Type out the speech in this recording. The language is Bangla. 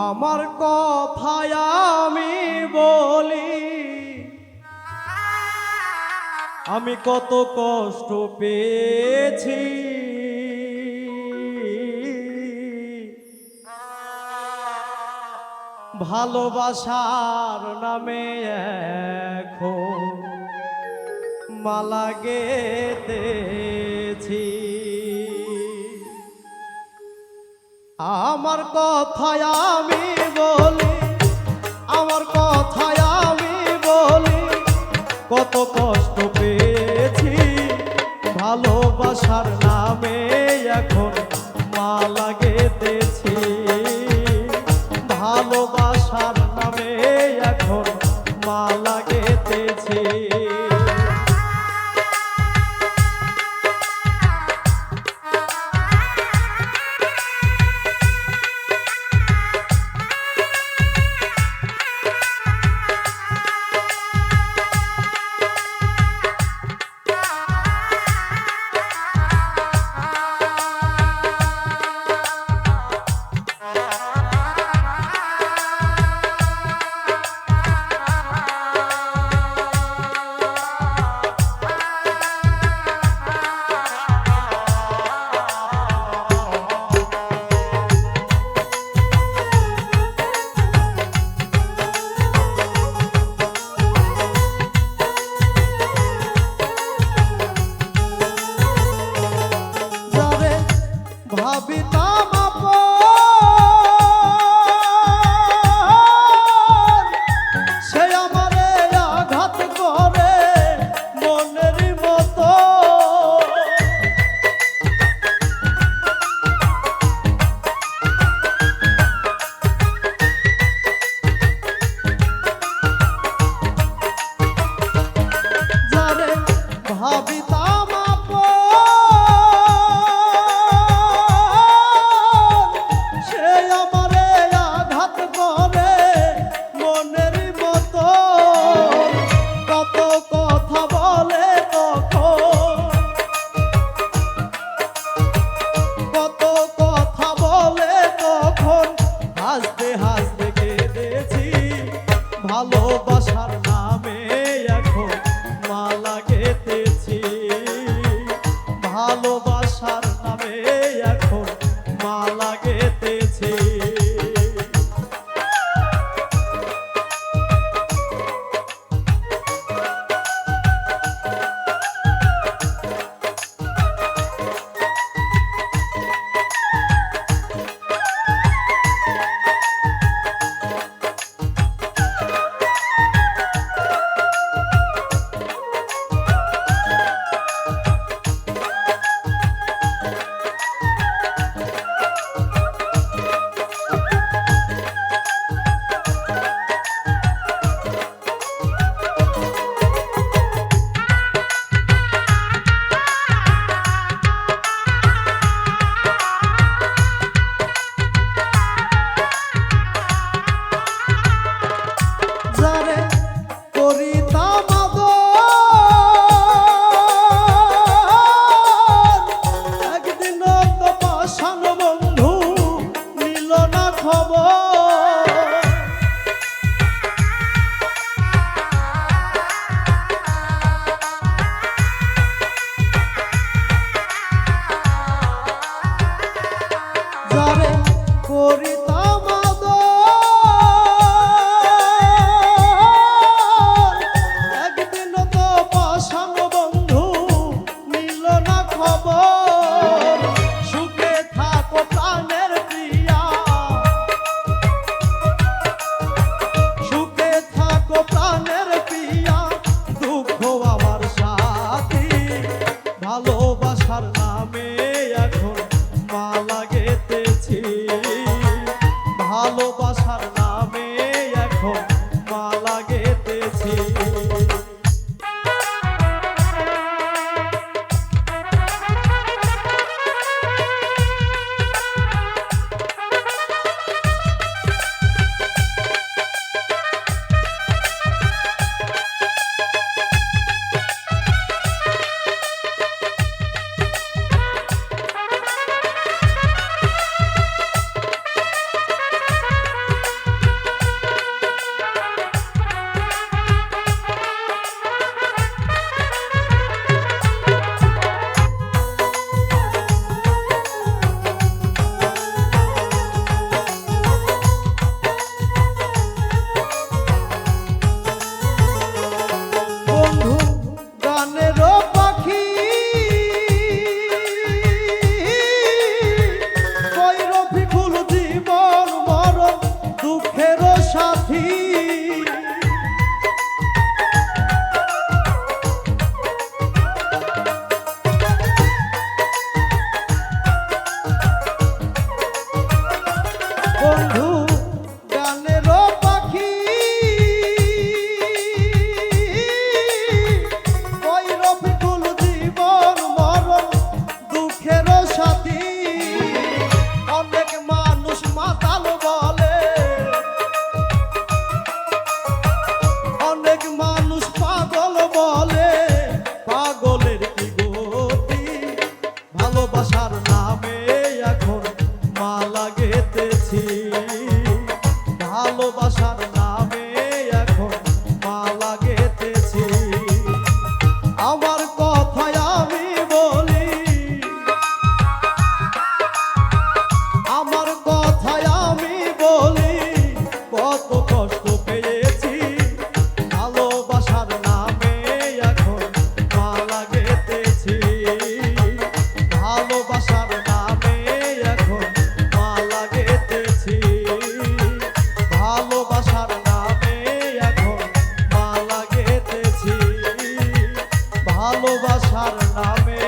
আমার কথায় আমি বলি আমি কত কষ্ট পেয়েছি। ভালোবাসার নামে এখন মালা গেতেছি আমার কথায় আমি বলি ভালোবাসার নামে এখন মালা পিতা ভালোবাসার ভালোবাসার ভালোবাসার নামে